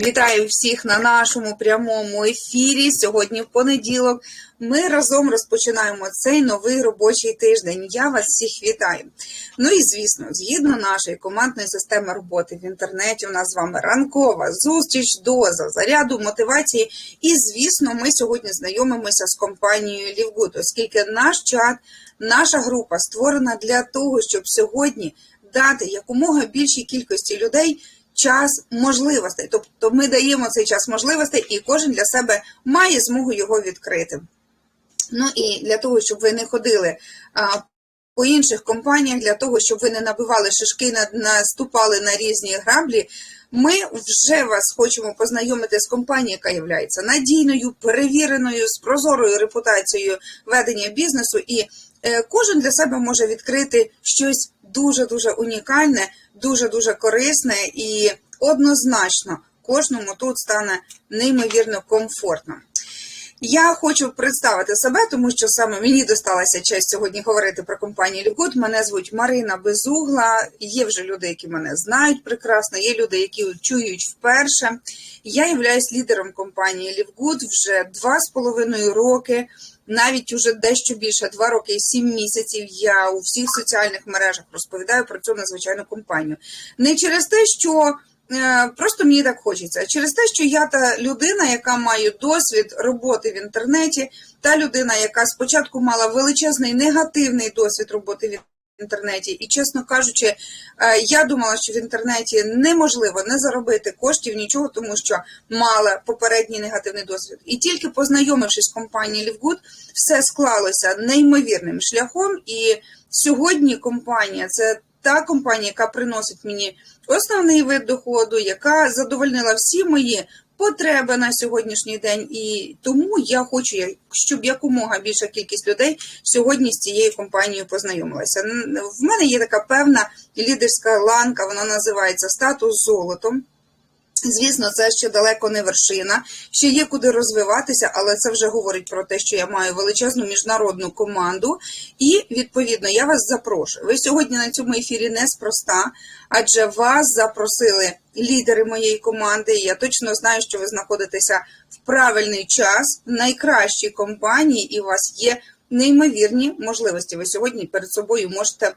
Вітаю всіх на нашому прямому ефірі. Сьогодні в понеділок ми разом розпочинаємо цей новий робочий тиждень. Я вас всіх вітаю. Ну і звісно, згідно нашої командної системи роботи в інтернеті, у нас з вами ранкова зустріч, доза, заряду, мотивації. І звісно, ми сьогодні знайомимося з компанією Лівгуд, оскільки наш чат, наша група створена для того, щоб сьогодні дати якомога більшій кількості людей час можливостей. Тобто ми даємо цей час можливостей, і кожен для себе має змогу його відкрити. Ну і для того, щоб ви не ходили по інших компаніях, для того, щоб ви не набивали шишки, наступали на різні граблі. Ми вже вас хочемо познайомити з компанією, яка є надійною, перевіреною, з прозорою репутацією ведення бізнесу, і кожен для себе може відкрити щось дуже дуже унікальне, дуже дуже корисне і однозначно кожному тут стане неймовірно комфортно. Я хочу представити себе, тому що саме мені досталася честь сьогодні говорити про компанію Лівгуд. Мене звуть Марина Безугла. Є вже люди, які мене знають прекрасно. Є люди, які чують вперше. Я являюсь лідером компанії Лівгуд вже два з половиною роки. Навіть уже дещо більше два роки і сім місяців я у всіх соціальних мережах розповідаю про цю надзвичайну компанію. Не через те, що е, просто мені так хочеться, а через те, що я та людина, яка має досвід роботи в інтернеті, та людина, яка спочатку мала величезний негативний досвід роботи в інтернеті інтернеті. І, чесно кажучи, е, я думала, що в інтернеті неможливо не заробити коштів нічого, тому що мала попередній негативний досвід. І тільки познайомившись з компанією Лівгуд, все склалося неймовірним шляхом. І сьогодні компанія це. Та компанія, яка приносить мені основний вид доходу, яка задовольнила всі мої потреби на сьогоднішній день, і тому я хочу, щоб якомога більша кількість людей сьогодні з цією компанією познайомилася. В мене є така певна лідерська ланка, вона називається статус золотом. Звісно, це ще далеко не вершина, ще є куди розвиватися, але це вже говорить про те, що я маю величезну міжнародну команду. І, відповідно, я вас запрошую. Ви сьогодні на цьому ефірі неспроста, адже вас запросили лідери моєї команди. І я точно знаю, що ви знаходитеся в правильний час, в найкращій компанії, і у вас є неймовірні можливості. Ви сьогодні перед собою можете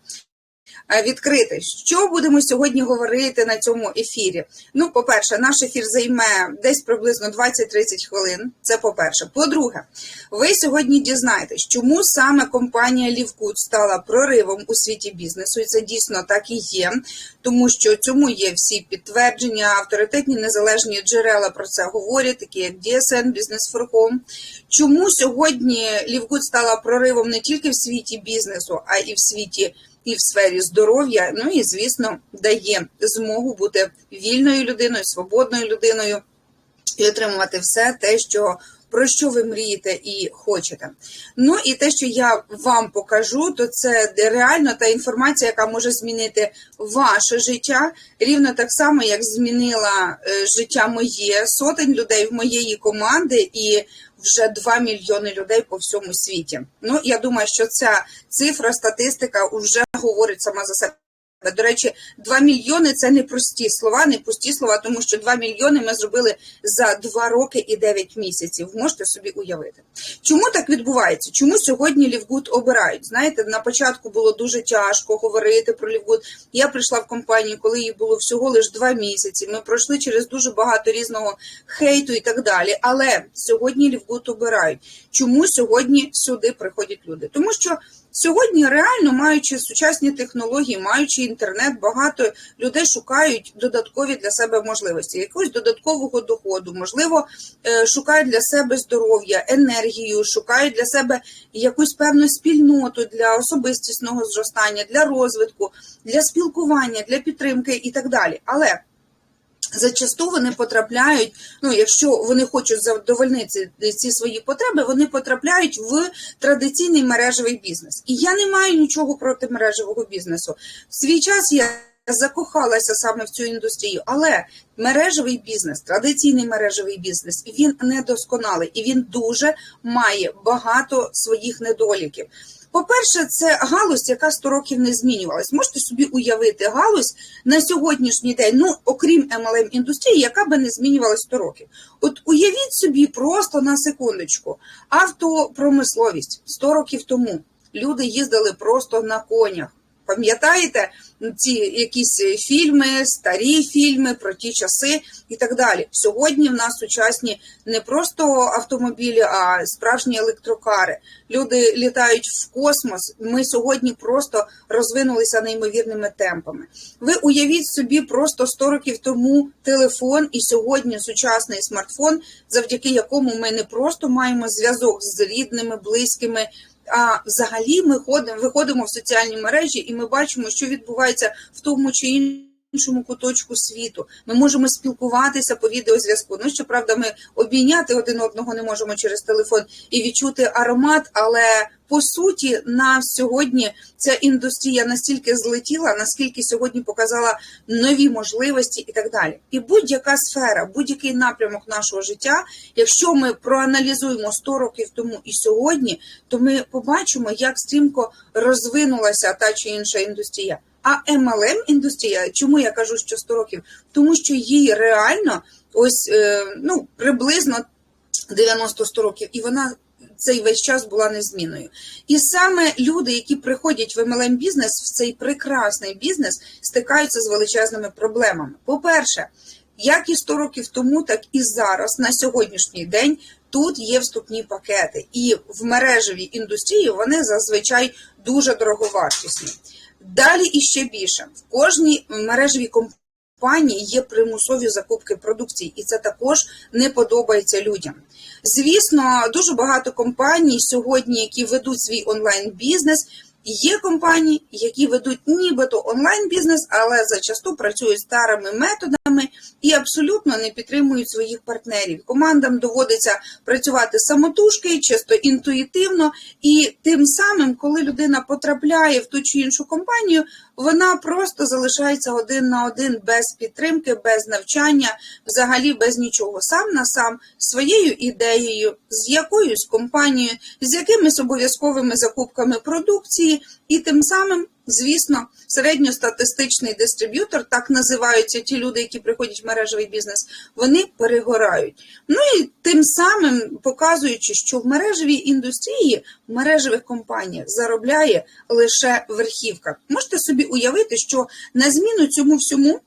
відкрити. Що будемо сьогодні говорити на цьому ефірі? Ну, по-перше, наш ефір займе десь приблизно 20-30 хвилин. Це по-перше. По-друге, ви сьогодні дізнаєтесь, чому саме компанія Лівкут стала проривом у світі бізнесу, і це дійсно так і є, тому що цьому є всі підтвердження, авторитетні незалежні джерела про це говорять, такі як DSN, Business for Home. Чому сьогодні Лівкут стала проривом не тільки в світі бізнесу, а і в світі і в сфері здоров'я, ну і, звісно, дає змогу бути вільною людиною, свободною людиною і отримувати все те, що. Про що ви мрієте і хочете. Ну і те, що я вам покажу, то це реально та інформація, яка може змінити ваше життя, рівно так само, як змінила е, життя моє, сотень людей в моєї команди, і вже 2 мільйони людей по всьому світі. Ну я думаю, що ця цифра, статистика вже говорить сама за себе. До речі, 2 мільйони це не прості слова, не пусті слова, тому що 2 мільйони ми зробили за 2 роки і 9 місяців. Можете собі уявити. Чому так відбувається? Чому сьогодні Лівгуд обирають? Знаєте, на початку було дуже тяжко говорити про Лівгуд. Я прийшла в компанію, коли їй було всього лише 2 місяці. Ми пройшли через дуже багато різного хейту і так далі. Але сьогодні Лівгуд обирають. Чому сьогодні сюди приходять люди? Тому що. Сьогодні реально маючи сучасні технології, маючи інтернет, багато людей шукають додаткові для себе можливості, якогось додаткового доходу, можливо, е, шукають для себе здоров'я, енергію, шукають для себе якусь певну спільноту для особистісного зростання, для розвитку, для спілкування, для підтримки і так далі. Але Зачасту вони потрапляють, ну якщо вони хочуть задовольнити ці свої потреби, вони потрапляють в традиційний мережевий бізнес. І я не маю нічого проти мережевого бізнесу. В свій час я закохалася саме в цю індустрію, але мережевий бізнес, традиційний мережевий бізнес, він недосконалий і він дуже має багато своїх недоліків. По-перше, це галузь, яка 100 років не змінювалась. Можете собі уявити галузь на сьогоднішній день, ну окрім MLM індустрії, яка би не змінювалась 100 років. От уявіть собі просто на секундочку, автопромисловість 100 років тому люди їздили просто на конях. Пам'ятаєте ці якісь фільми, старі фільми про ті часи і так далі. Сьогодні в нас сучасні не просто автомобілі, а справжні електрокари. Люди літають в космос. Ми сьогодні просто розвинулися неймовірними темпами. Ви уявіть собі, просто 100 років тому телефон і сьогодні сучасний смартфон, завдяки якому ми не просто маємо зв'язок з рідними, близькими. А взагалі ми ходимо, виходимо в соціальні мережі, і ми бачимо, що відбувається в тому чи іншому куточку світу. Ми можемо спілкуватися по відеозв'язку. Ну, щоправда, ми обійняти один одного не можемо через телефон і відчути аромат, але по суті, на сьогодні ця індустрія настільки злетіла, наскільки сьогодні показала нові можливості і так далі. І будь-яка сфера, будь-який напрямок нашого життя, якщо ми проаналізуємо 100 років тому і сьогодні, то ми побачимо, як стрімко розвинулася та чи інша індустрія. А MLM індустрія, чому я кажу, що 100 років? Тому що їй реально ось е, ну приблизно 90-100 років, і вона цей весь час була незмінною. І саме люди, які приходять в MLM бізнес, в цей прекрасний бізнес, стикаються з величезними проблемами. По-перше, як і 100 років тому, так і зараз, на сьогоднішній день, тут є вступні пакети, і в мережевій індустрії вони зазвичай дуже дороговартісні. Далі і ще більше в кожній мережевій компанії є примусові закупки продукції, і це також не подобається людям. Звісно, дуже багато компаній сьогодні, які ведуть свій онлайн-бізнес. Є компанії, які ведуть нібито онлайн-бізнес, але зачасту працюють старими методами і абсолютно не підтримують своїх партнерів. Командам доводиться працювати самотужки, чисто інтуїтивно, і тим самим, коли людина потрапляє в ту чи іншу компанію, вона просто залишається один на один без підтримки, без навчання, взагалі без нічого, сам на сам своєю ідеєю, з якоюсь компанією, з якимись обов'язковими закупками продукції, і тим самим. Звісно, середньостатистичний дистриб'ютор, так називаються ті люди, які приходять в мережевий бізнес, вони перегорають. Ну і тим самим показуючи, що в мережевій індустрії, в мережевих компаніях заробляє лише верхівка. Можете собі уявити, що на зміну цьому всьому.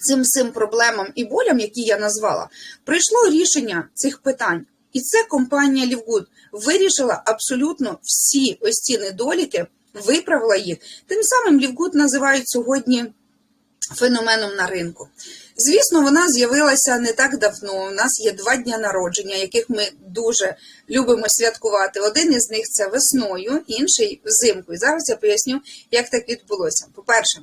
Цим всім проблемам і болям, які я назвала, прийшло рішення цих питань. І це компанія Лівгуд вирішила абсолютно всі ось ці недоліки виправила їх. Тим самим Лівгуд називають сьогодні феноменом на ринку. Звісно, вона з'явилася не так давно. У нас є два дні народження, яких ми дуже любимо святкувати. Один із них це весною, інший взимкою. Зараз я поясню, як так відбулося. По-перше,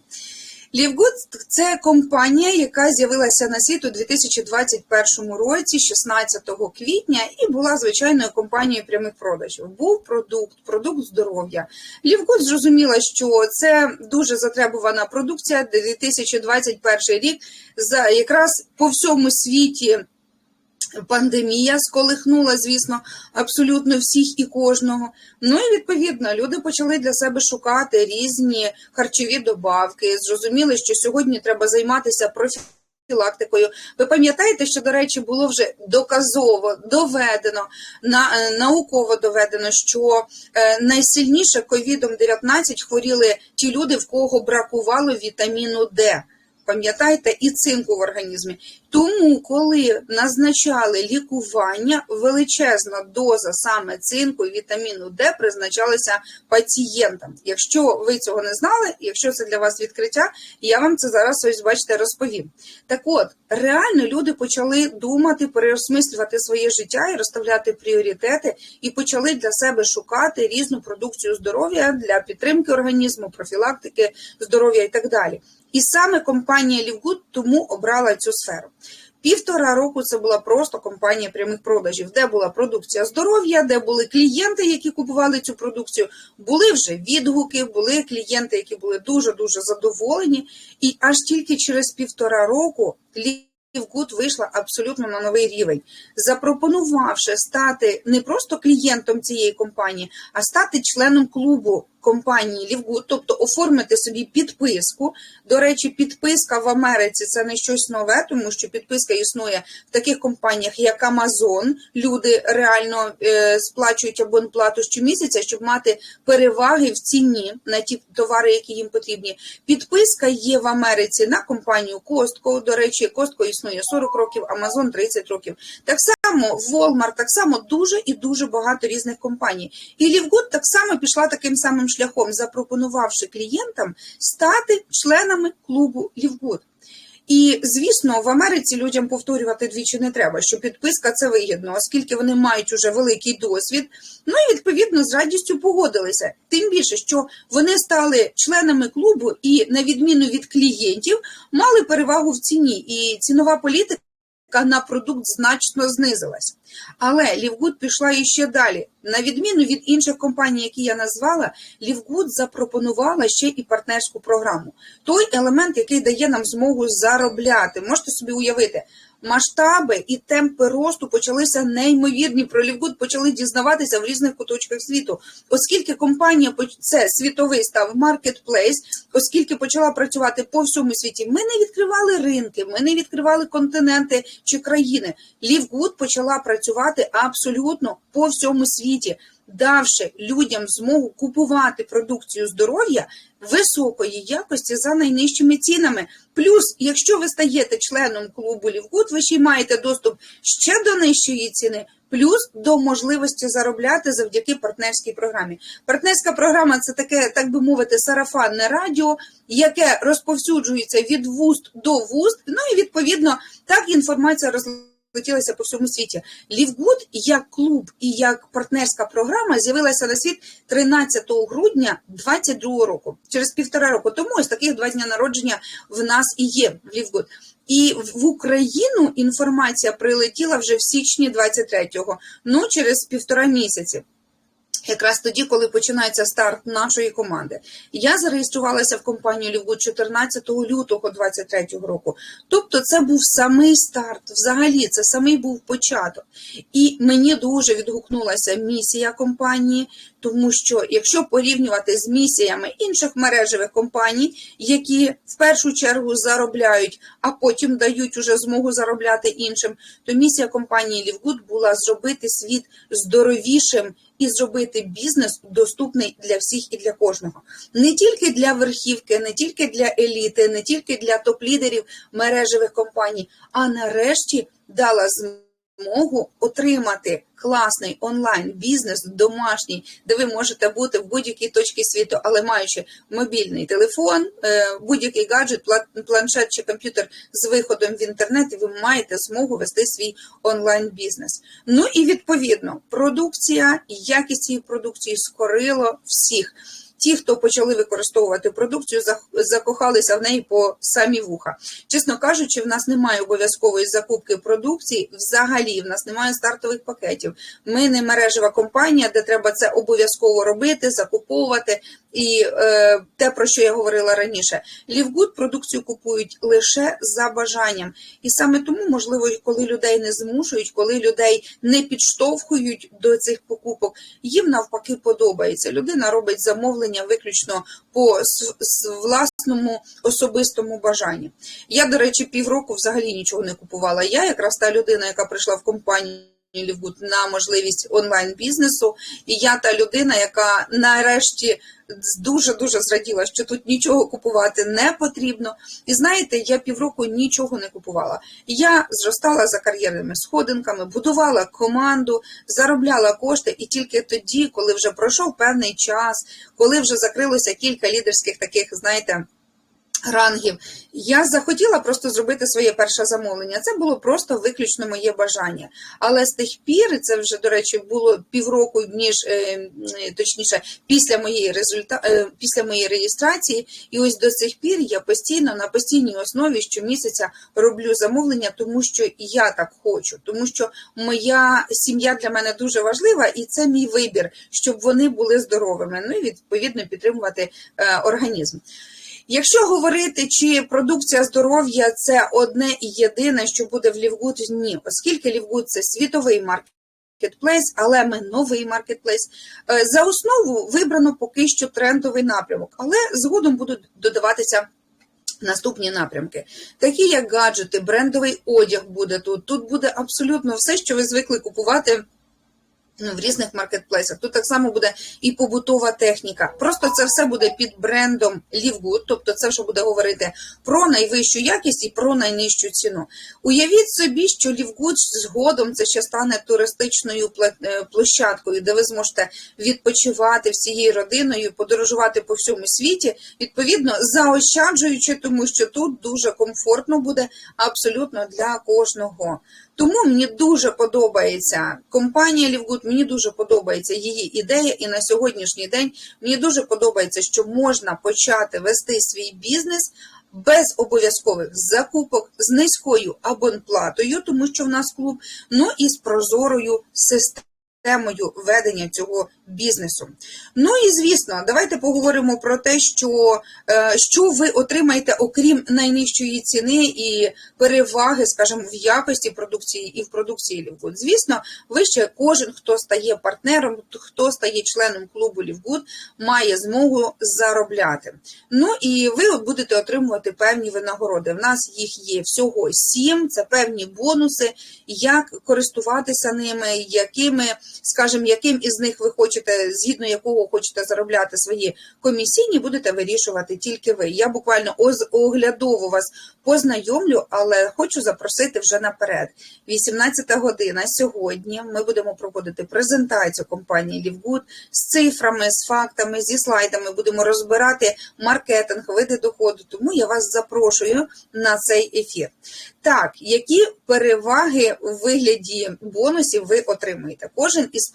Лівгуд це компанія, яка з'явилася на світ у 2021 році, 16 квітня, і була звичайною компанією прямих продажів. Був продукт, продукт здоров'я. Лівгуд зрозуміла, що це дуже затребувана продукція. 2021 рік за якраз по всьому світі. Пандемія сколихнула, звісно, абсолютно всіх і кожного. Ну і відповідно люди почали для себе шукати різні харчові добавки. Зрозуміли, що сьогодні треба займатися профілактикою. Ви пам'ятаєте, що, до речі, було вже доказово доведено, на, науково доведено, що е, найсильніше ковідом 19 хворіли ті люди, в кого бракувало вітаміну Д. Пам'ятаєте, і цинку в організмі. Тому, коли назначали лікування, величезна доза саме цинку і вітаміну Д призначалася пацієнтам. Якщо ви цього не знали, якщо це для вас відкриття, я вам це зараз ось бачите розповім. Так от, реально люди почали думати, переосмислювати своє життя і розставляти пріоритети, і почали для себе шукати різну продукцію здоров'я для підтримки організму, профілактики здоров'я і так далі. І саме компанія Лівгуд тому обрала цю сферу. Півтора року це була просто компанія прямих продажів, де була продукція здоров'я, де були клієнти, які купували цю продукцію. Були вже відгуки, були клієнти, які були дуже дуже задоволені. І аж тільки через півтора року Лівгуд вийшла абсолютно на новий рівень, запропонувавши стати не просто клієнтом цієї компанії, а стати членом клубу компанії Лівгуд, тобто оформити собі підписку. До речі, підписка в Америці це не щось нове, тому що підписка існує в таких компаніях, як Amazon. Люди реально е, сплачують абонплату щомісяця, щоб мати переваги в ціні на ті товари, які їм потрібні. Підписка є в Америці на компанію Costco. До речі, Costco існує 40 років, Amazon 30 років. Так само Walmart, так само дуже і дуже багато різних компаній. І Лівгуд так само пішла таким самим шляхом, запропонувавши клієнтам стати членами клубу Лівгуд. І звісно, в Америці людям повторювати двічі не треба, що підписка це вигідно, оскільки вони мають уже великий досвід. Ну і відповідно з радістю погодилися. Тим більше, що вони стали членами клубу і, на відміну від клієнтів, мали перевагу в ціні, і цінова політика на продукт значно знизилась. Але Лівгуд пішла іще далі. На відміну від інших компаній, які я назвала, Лівгуд запропонувала ще і партнерську програму. Той елемент, який дає нам змогу заробляти. Можете собі уявити, масштаби і темпи росту почалися неймовірні. Про Лівгуд почали дізнаватися в різних куточках світу, оскільки компанія це світовий став маркетплейс, оскільки почала працювати по всьому світі. Ми не відкривали ринки, ми не відкривали континенти чи країни. Лівгуд почала працювати абсолютно по всьому світі. Давши людям змогу купувати продукцію здоров'я високої якості за найнижчими цінами. Плюс, якщо ви стаєте членом клубу Лівгуд, ви ще й маєте доступ ще до нижчої ціни, плюс до можливості заробляти завдяки партнерській програмі. Партнерська програма це таке, так би мовити, сарафанне радіо, яке розповсюджується від вуст до вуст. Ну і відповідно так інформація розлетається Летілася по всьому світі. Лівгуд як клуб і як партнерська програма з'явилася на світ 13 грудня 2022 року, через півтора року. Тому ось таких два дня народження в нас і є в Лівгуд. І в Україну інформація прилетіла вже в січні 23-го, ну через півтора місяці. Якраз тоді, коли починається старт нашої команди, я зареєструвалася в компанію Лівгуд 14 лютого 23 року. Тобто, це був самий старт, взагалі, це самий був початок. І мені дуже відгукнулася місія компанії, тому що якщо порівнювати з місіями інших мережевих компаній, які в першу чергу заробляють, а потім дають уже змогу заробляти іншим, то місія компанії Лівгуд була зробити світ здоровішим і зробити бізнес доступний для всіх і для кожного. Не тільки для верхівки, не тільки для еліти, не тільки для топ-лідерів мережевих компаній, а нарешті дала змогу отримати класний онлайн-бізнес домашній, де ви можете бути в будь-якій точці світу, але маючи мобільний телефон, будь-який гаджет, планшет чи комп'ютер з виходом в інтернет, і ви маєте змогу вести свій онлайн-бізнес. Ну і відповідно, продукція якість цієї продукції скорило всіх. Ті, хто почали використовувати продукцію, закохалися в неї по самі вуха. Чесно кажучи, в нас немає обов'язкової закупки продукції. Взагалі, в нас немає стартових пакетів. Ми не мережева компанія, де треба це обов'язково робити, закуповувати. І е, те, про що я говорила раніше, Лівгуд продукцію купують лише за бажанням. І саме тому, можливо, коли людей не змушують, коли людей не підштовхують до цих покупок, їм навпаки подобається. Людина робить замовлення виключно по власному особистому бажанню. Я, до речі, півроку взагалі нічого не купувала. Я якраз та людина, яка прийшла в компанію. На можливість онлайн-бізнесу, і я та людина, яка нарешті дуже дуже зраділа, що тут нічого купувати не потрібно. І знаєте, я півроку нічого не купувала. Я зростала за кар'єрними сходинками, будувала команду, заробляла кошти, і тільки тоді, коли вже пройшов певний час, коли вже закрилося кілька лідерських таких, знаєте рангів. Я захотіла просто зробити своє перше замовлення. Це було просто виключно моє бажання. Але з тих пір, це вже, до речі, було півроку, ніж е, точніше, після моєї результа... Е, після моєї реєстрації, і ось до цих пір я постійно на постійній основі щомісяця роблю замовлення, тому що я так хочу, тому що моя сім'я для мене дуже важлива, і це мій вибір, щоб вони були здоровими. Ну і відповідно підтримувати е, організм. Якщо говорити, чи продукція здоров'я це одне і єдине, що буде в Лівгуд, ні, оскільки Лівгуд це світовий маркетплейс, але ми новий маркетплейс. Е, За основу вибрано поки що трендовий напрямок, але згодом будуть додаватися. Наступні напрямки, такі як гаджети, брендовий одяг буде тут. Тут буде абсолютно все, що ви звикли купувати в різних маркетплейсах. Тут так само буде і побутова техніка. Просто це все буде під брендом Livegood, тобто це вже буде говорити про найвищу якість і про найнижчу ціну. Уявіть собі, що Livegood згодом це ще стане туристичною е, площадкою, де ви зможете відпочивати всією родиною, подорожувати по всьому світі, відповідно заощаджуючи, тому що тут дуже комфортно буде абсолютно для кожного. Тому мені дуже подобається компанія Лівгуд, мені дуже подобається її ідея, і на сьогоднішній день мені дуже подобається, що можна почати вести свій бізнес без обов'язкових закупок, з низькою абонплатою, тому що в нас клуб, ну і з прозорою системою ведення цього бізнесу. Ну і звісно, давайте поговоримо про те, що, е, що ви отримаєте, окрім найнижчої ціни і переваги, скажімо, в якості продукції і в продукції Лівгуд. Звісно, ви ще кожен, хто стає партнером, хто стає членом клубу Лівгуд, має змогу заробляти. Ну і ви будете отримувати певні винагороди. В нас їх є всього сім. Це певні бонуси, як користуватися ними, якими, скажімо, яким із них ви хочете, згідно якого хочете заробляти свої комісійні, будете вирішувати тільки ви. Я буквально оглядово вас познайомлю, але хочу запросити вже наперед. 18 година сьогодні ми будемо проводити презентацію компанії Лівгуд з цифрами, з фактами, зі слайдами. Будемо розбирати маркетинг, види доходу. Тому я вас запрошую на цей ефір. Так, які переваги у вигляді бонусів ви отримуєте? Кожен із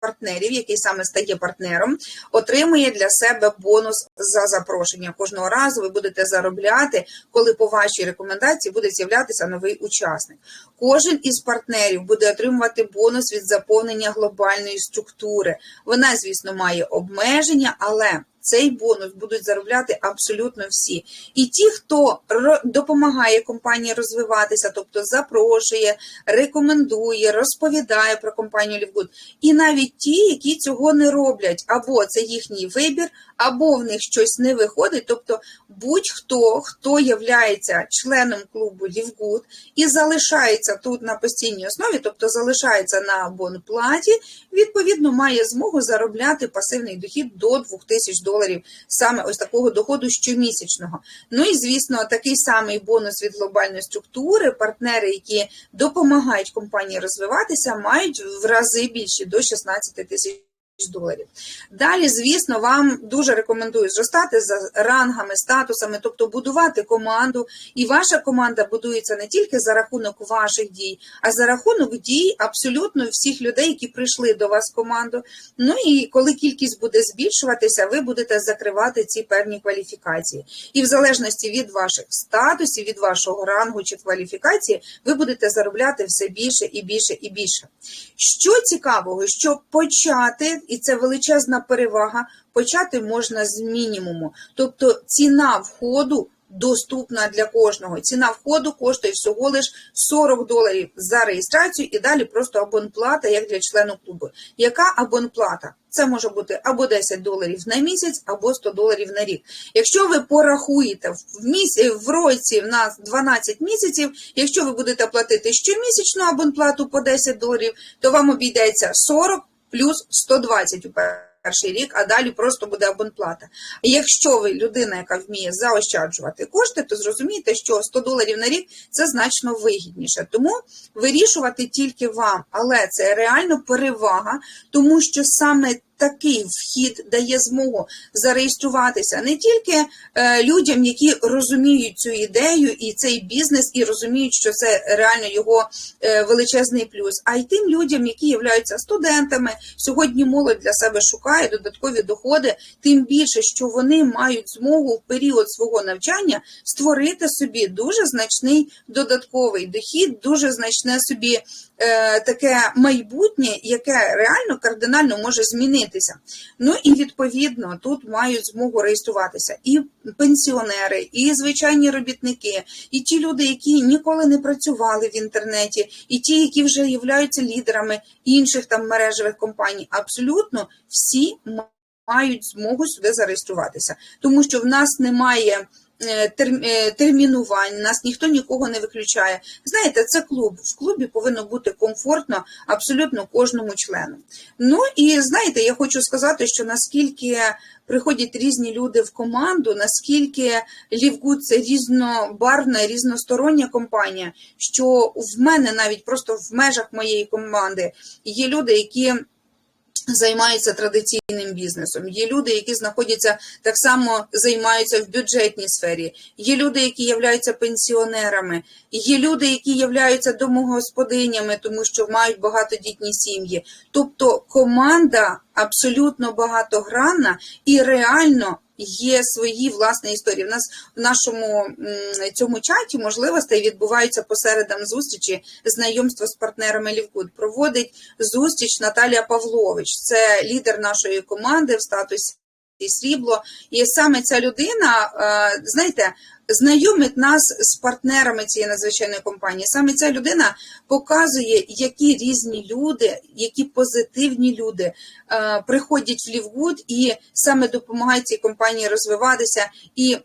партнерів, який саме стає партнером, отримує для себе бонус за запрошення. Кожного разу ви будете заробляти, коли по вашій рекомендації буде з'являтися новий учасник. Кожен із партнерів буде отримувати бонус від заповнення глобальної структури. Вона, звісно, має обмеження, але цей бонус будуть заробляти абсолютно всі. І ті, хто допомагає компанії розвиватися, тобто запрошує, рекомендує, розповідає про компанію Лівгуд, і навіть ті, які цього не роблять, або це їхній вибір, або в них щось не виходить. Тобто будь-хто, хто являється членом клубу Лівгуд і залишається тут на постійній основі, тобто залишається на абонплаті, відповідно має змогу заробляти пасивний дохід до 2000 доларів, саме ось такого доходу щомісячного. Ну і звісно, такий самий бонус від глобальної структури. Партнери, які допомагають компанії розвиватися, мають в рази більше до 16 тисяч. Доларів. Далі, звісно, вам дуже рекомендую зростати за рангами, статусами, тобто будувати команду. І ваша команда будується не тільки за рахунок ваших дій, а за рахунок дій абсолютно всіх людей, які прийшли до вас в команду. Ну і коли кількість буде збільшуватися, ви будете закривати ці певні кваліфікації. І в залежності від ваших статусів, від вашого рангу чи кваліфікації, ви будете заробляти все більше і більше і більше. Що цікавого, що почати, і це величезна перевага, почати можна з мінімуму. Тобто ціна входу доступна для кожного. Ціна входу коштує всього лиш 40 доларів за реєстрацію і далі просто абонплата, як для члену клубу. Яка абонплата? Це може бути або 10 доларів на місяць, або 100 доларів на рік. Якщо ви порахуєте в місяць в році в нас 12 місяців, якщо ви будете платити щомісячну абонплату по 10 доларів, то вам обійдеться 40 плюс 120 у перший рік, а далі просто буде абонплата. І Якщо ви людина, яка вміє заощаджувати кошти, то зрозумієте, що 100 доларів на рік це значно вигідніше. Тому вирішувати тільки вам, але це реально перевага, тому що саме такий вхід дає змогу зареєструватися не тільки е, людям, які розуміють цю ідею і цей бізнес, і розуміють, що це реально його е, величезний плюс, а й тим людям, які являються студентами. Сьогодні молодь для себе шукає додаткові доходи, тим більше, що вони мають змогу в період свого навчання створити собі дуже значний додатковий дохід, дуже значне собі е, таке майбутнє, яке реально кардинально може змінити змінитися. Ну і відповідно тут мають змогу реєструватися і пенсіонери, і звичайні робітники, і ті люди, які ніколи не працювали в інтернеті, і ті, які вже являються лідерами інших там мережевих компаній. Абсолютно всі мають змогу сюди зареєструватися, тому що в нас немає. Е, е, Термінувань, нас ніхто нікого не виключає. Знаєте, це клуб. В клубі повинно бути комфортно абсолютно кожному члену. Ну і знаєте, я хочу сказати, що наскільки приходять різні люди в команду, наскільки Лівгуд це різнобарвна, різностороння компанія, що в мене навіть просто в межах моєї команди є люди, які займаються традиційним бізнесом. Є люди, які знаходяться так само займаються в бюджетній сфері. Є люди, які являються пенсіонерами. Є люди, які являються домогосподинями, тому що мають багатодітні сім'ї. Тобто команда абсолютно багатогранна і реально. Є свої власні історії. У нас в нашому цьому чаті можливостей відбуваються посередам зустрічі знайомства з партнерами Лівгуд. Проводить зустріч Наталія Павлович. Це лідер нашої команди в статусі срібло. І саме ця людина, е, знаєте, знайомить нас з партнерами цієї надзвичайної компанії. Саме ця людина показує, які різні люди, які позитивні люди е, приходять в Лівгуд і саме допомагають цій компанії розвиватися і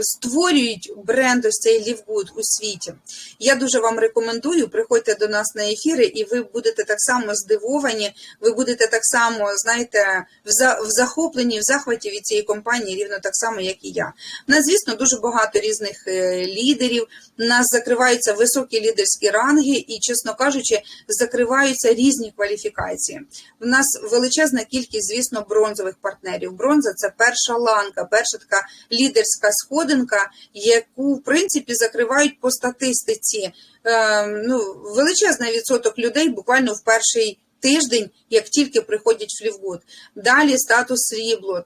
створюють бренд ось цей Лівгуд у світі. Я дуже вам рекомендую, приходьте до нас на ефіри, і ви будете так само здивовані, ви будете так само, знаєте, в захопленні, в захваті від цієї компанії, рівно так само, як і я. У нас, звісно, дуже багато різних е, лідерів. У нас закриваються високі лідерські ранги, і, чесно кажучи, закриваються різні кваліфікації. У нас величезна кількість, звісно, бронзових партнерів. Бронза це перша ланка, перша така лідерська сходинка, яку в принципі закривають по статистиці. Е, ну, величезний відсоток людей буквально в перший тиждень, як тільки приходять в Лівгуд. Далі статус срібло.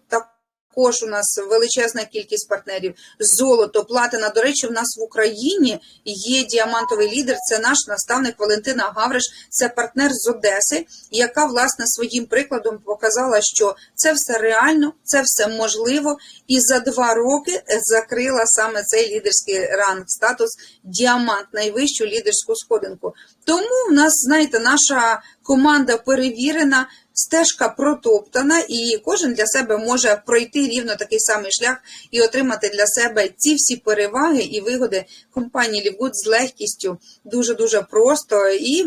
Також у нас величезна кількість партнерів. Золото, платина. До речі, в нас в Україні є діамантовий лідер. Це наш наставник Валентина Гавриш, це партнер з Одеси, яка власне своїм прикладом показала, що це все реально, це все можливо, і за два роки закрила саме цей лідерський ранг, статус діамант, найвищу лідерську сходинку. Тому в нас, знаєте, наша команда перевірена, стежка протоптана, і кожен для себе може пройти рівно такий самий шлях і отримати для себе ці всі переваги і вигоди компанії Лівгуд з легкістю, дуже дуже просто і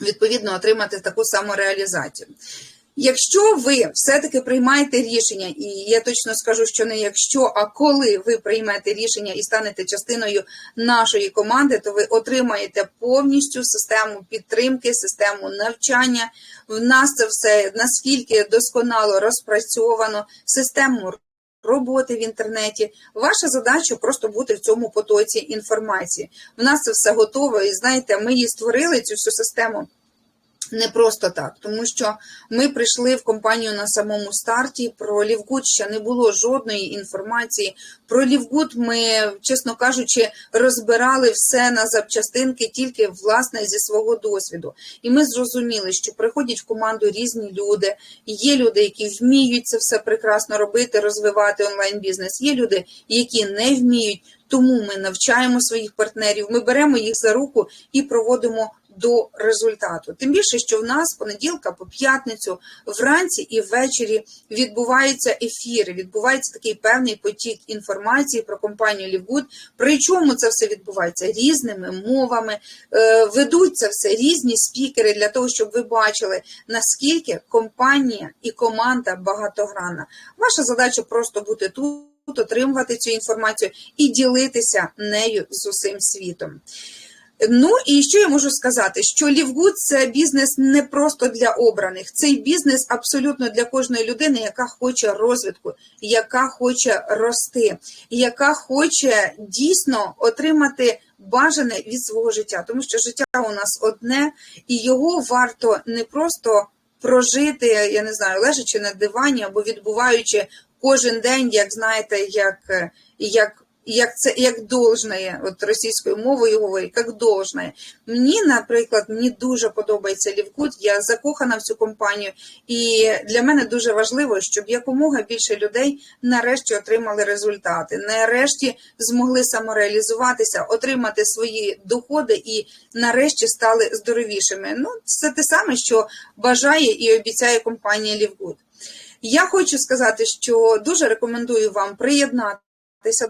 відповідно отримати таку самореалізацію. Якщо ви все-таки приймаєте рішення, і я точно скажу, що не якщо, а коли ви приймете рішення і станете частиною нашої команди, то ви отримаєте повністю систему підтримки, систему навчання. В нас це все наскільки досконало розпрацьовано, систему роботи в інтернеті. Ваша задача просто бути в цьому потоці інформації. В нас це все готово, і знаєте, ми її створили цю всю систему. Не просто так, тому що ми прийшли в компанію на самому старті. Про Лівгуд ще не було жодної інформації. Про Лівгуд ми, чесно кажучи, розбирали все на запчастинки тільки власне зі свого досвіду. І ми зрозуміли, що приходять в команду різні люди. Є люди, які вміють це все прекрасно робити, розвивати онлайн бізнес. Є люди, які не вміють. Тому ми навчаємо своїх партнерів, ми беремо їх за руку і проводимо до результату. Тим більше, що в нас понеділка по п'ятницю, вранці і ввечері відбуваються ефіри, відбувається такий певний потік інформації про компанію Лівгуд. Причому це все відбувається різними мовами, е, ведуть це все різні спікери для того, щоб ви бачили, наскільки компанія і команда багатогранна. Ваша задача просто бути тут. Отримувати цю інформацію і ділитися нею з усім світом. Ну і що я можу сказати? Що Лівгуд це бізнес не просто для обраних, цей бізнес абсолютно для кожної людини, яка хоче розвитку, яка хоче рости, яка хоче дійсно отримати бажане від свого життя, тому що життя у нас одне, і його варто не просто прожити, я не знаю, лежачи на дивані або відбуваючи кожен день, як знаєте, як, як як це як должне, от російською мовою говорять, як должне. Мені, наприклад, мені дуже подобається Лівкут, я закохана в цю компанію, і для мене дуже важливо, щоб якомога більше людей нарешті отримали результати, нарешті змогли самореалізуватися, отримати свої доходи і нарешті стали здоровішими. Ну, це те саме, що бажає і обіцяє компанія Лівгуд. Я хочу сказати, що дуже рекомендую вам приєднати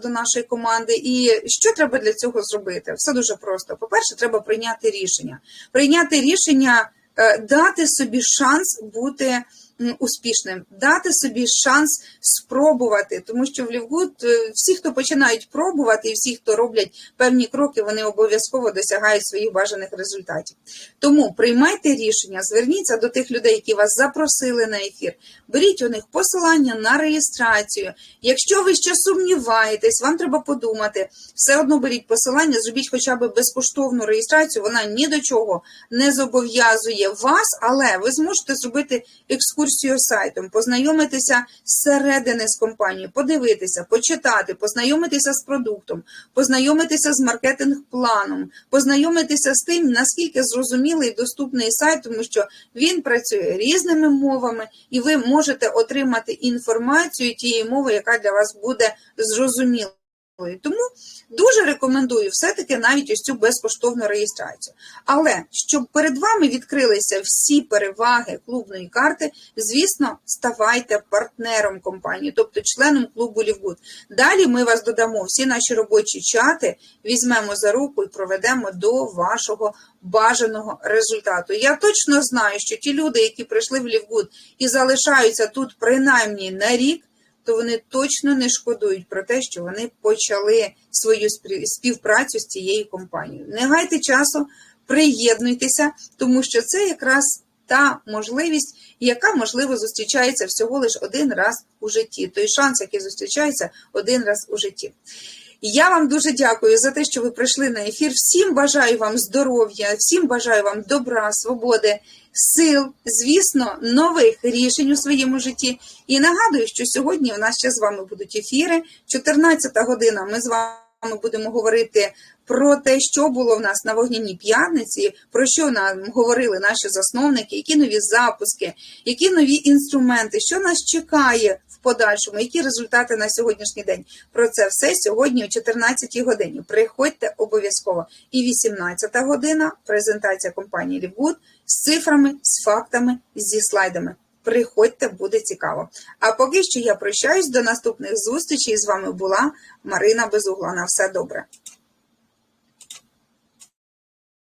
до нашої команди. І що треба для цього зробити? Все дуже просто. По-перше, треба прийняти рішення. Прийняти рішення, е, дати собі шанс бути успішним, дати собі шанс спробувати, тому що в Лівгуд е, всі, хто починають пробувати, і всі, хто роблять певні кроки, вони обов'язково досягають своїх бажаних результатів. Тому приймайте рішення, зверніться до тих людей, які вас запросили на ефір. Беріть у них посилання на реєстрацію. Якщо ви ще сумніваєтесь, вам треба подумати, все одно беріть посилання, зробіть хоча б безкоштовну реєстрацію. Вона ні до чого не зобов'язує вас, але ви зможете зробити екскурсію сайтом, познайомитися зсередини з компанією, подивитися, почитати, познайомитися з продуктом, познайомитися з маркетинг-планом, познайомитися з тим, наскільки зрозумілий і доступний сайт, тому що він працює різними мовами, і ви можете отримати інформацію тієї мови, яка для вас буде зрозумілою. Тому дуже рекомендую все-таки навіть ось цю безкоштовну реєстрацію. Але щоб перед вами відкрилися всі переваги клубної карти, звісно, ставайте партнером компанії, тобто членом клубу Лівгуд. Далі ми вас додамо всі наші робочі чати, візьмемо за руку і проведемо до вашого бажаного результату. Я точно знаю, що ті люди, які прийшли в Лівгуд і залишаються тут принаймні на рік то вони точно не шкодують про те, що вони почали свою співпрацю з цією компанією. Не гайте часу, приєднуйтеся, тому що це якраз та можливість, яка, можливо, зустрічається всього лише один раз у житті. Той шанс, який зустрічається один раз у житті. Я вам дуже дякую за те, що ви прийшли на ефір. Всім бажаю вам здоров'я, всім бажаю вам добра, свободи, сил, звісно, нових рішень у своєму житті. І нагадую, що сьогодні у нас ще з вами будуть ефіри. 14 година ми з вами будемо говорити про те, що було в нас на вогняній п'ятниці, про що нам говорили наші засновники, які нові запуски, які нові інструменти, що нас чекає в подальшому, які результати на сьогоднішній день. Про це все сьогодні о 14 годині. Приходьте обов'язково. І 18-та година презентація компанії Лівгуд з цифрами, з фактами, зі слайдами. Приходьте, буде цікаво. А поки що я прощаюсь до наступних зустрічей. З вами була Марина Безугла. На все добре.